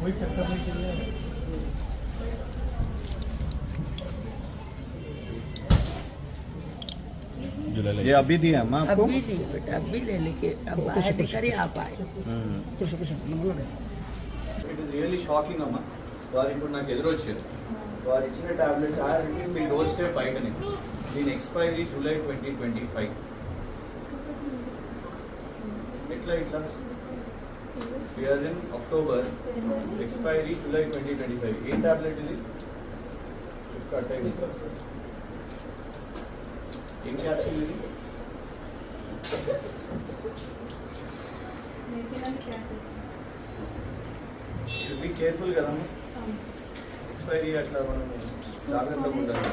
वही चक्कर में चल रहा है ये अभी दिया अम्मा आपको अभी नहीं बेटा अभी ले लेके अब बाहर निकल आप आए कुछ कुछ number it is really shocking అమ్మా వారు ఇప్పుడు నాకు ఎదురొచ్చారు వారు ఇచ్చిన టాబ్లెట్స్ ఆర్ఎంపీ మీ డోర్ స్టెప్ బయటనే దీని expiry July twenty twenty five ఎట్లా ఇట్లా year in October expiry July twenty twenty five A tablet ఇది కట్ అయింది ఏం క్యాప్సూల్ ఇది షుడ్ బి కేర్ఫుల్ కదా ఎక్స్పైరీ అట్లా మనం జాగ్రత్తగా ఉండాలి.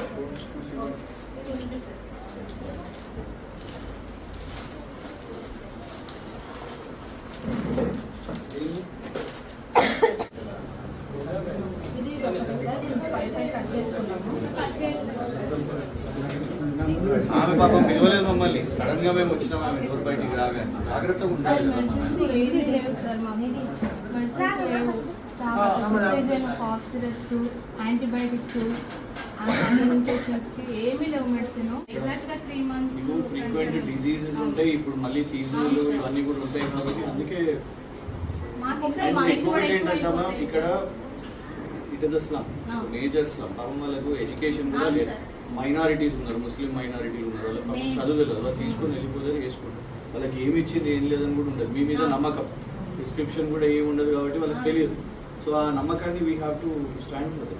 ఆమె పాపం పిలవలేదు మమ్మల్ని. సడన్గా మేము వచ్చినాం ఆమె డోర్ బయటికి రాగానే. జాగ్రత్తగా ఉండాలి ఏది లేవు సార్ లేవు. యాంటీబయాటిక్స్ ఫ్రీక్వెంట్ డిసీజెస్ ఉంటాయి ఇప్పుడు మళ్ళీ సీజనల్ ఇవన్నీ కూడా ఉంటాయి కాబట్టి అందుకే ఇక్కడ. It is a slum. Major slum పాపం వాళ్ళకు ఎడ్యుకేషన్ కూడా లేదు. మైనారిటీస్ ఉన్నారు ముస్లిం మైనారిటీలు ఉన్నారు. పాపం Main. చదువు తెలియదు వాళ్ళు తీసుకొని వెళ్ళిపోతారు వేసుకుంటారు. వాళ్ళకి ఏమి ఇచ్చింది ఏం లేదని కూడా ఉండదు. మీ మీద. నమ్మకం. డిస్క్రిప్షన్ కూడా ఏమి ఉండదు కాబట్టి వాళ్ళకి. తెలియదు. సో ఆ నమ్మకాన్ని we have to stand. For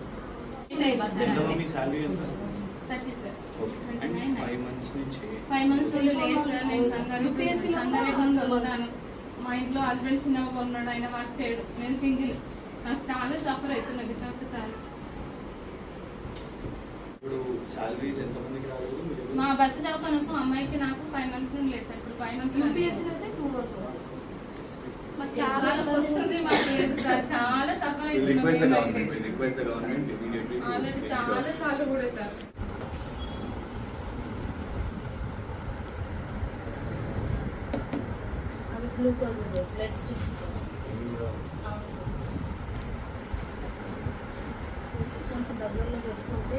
me salary ఎంత? ఫైవ్ మంత్స్ నుంచి ఫైవ్ మంత్స్ నుండి లేదు సార్. నేను సంగారెడ్డి సంగారెడ్డి నుండి వస్తాను మా ఇంట్లో హస్బెండ్ చిన్నగా ఉన్నాడు ఆయన వర్క్ చేయడు. నేను సింగిల్ నాకు చాలా సఫర్ అవుతున్నా వితౌట్ సార్ ఇప్పుడు శాలరీస్ ఎంత మందికి రాలేదు? మీరు మా బస్సు చదువుతాను అమ్మాయికి నాకు ఫైవ్ మంత్స్ నుండి లేదు సార్. ఇప్పుడు ఫైవ్ మంత్స్ యూపీఎస్సీ అయితే టూ మంత్స్ మాకు చాలా వస్తుంది మాకు లేదు సార్. చాలా సఫర్ రిక్వెస్ట్ ద అవుతున్నాం government request the government immediately already చాలా సార్లు కూడా సార్. అవి గ్లూకోజ్ బ్లడ్ స్టిక్స్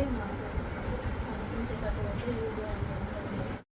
円なんで、見せたとは全然。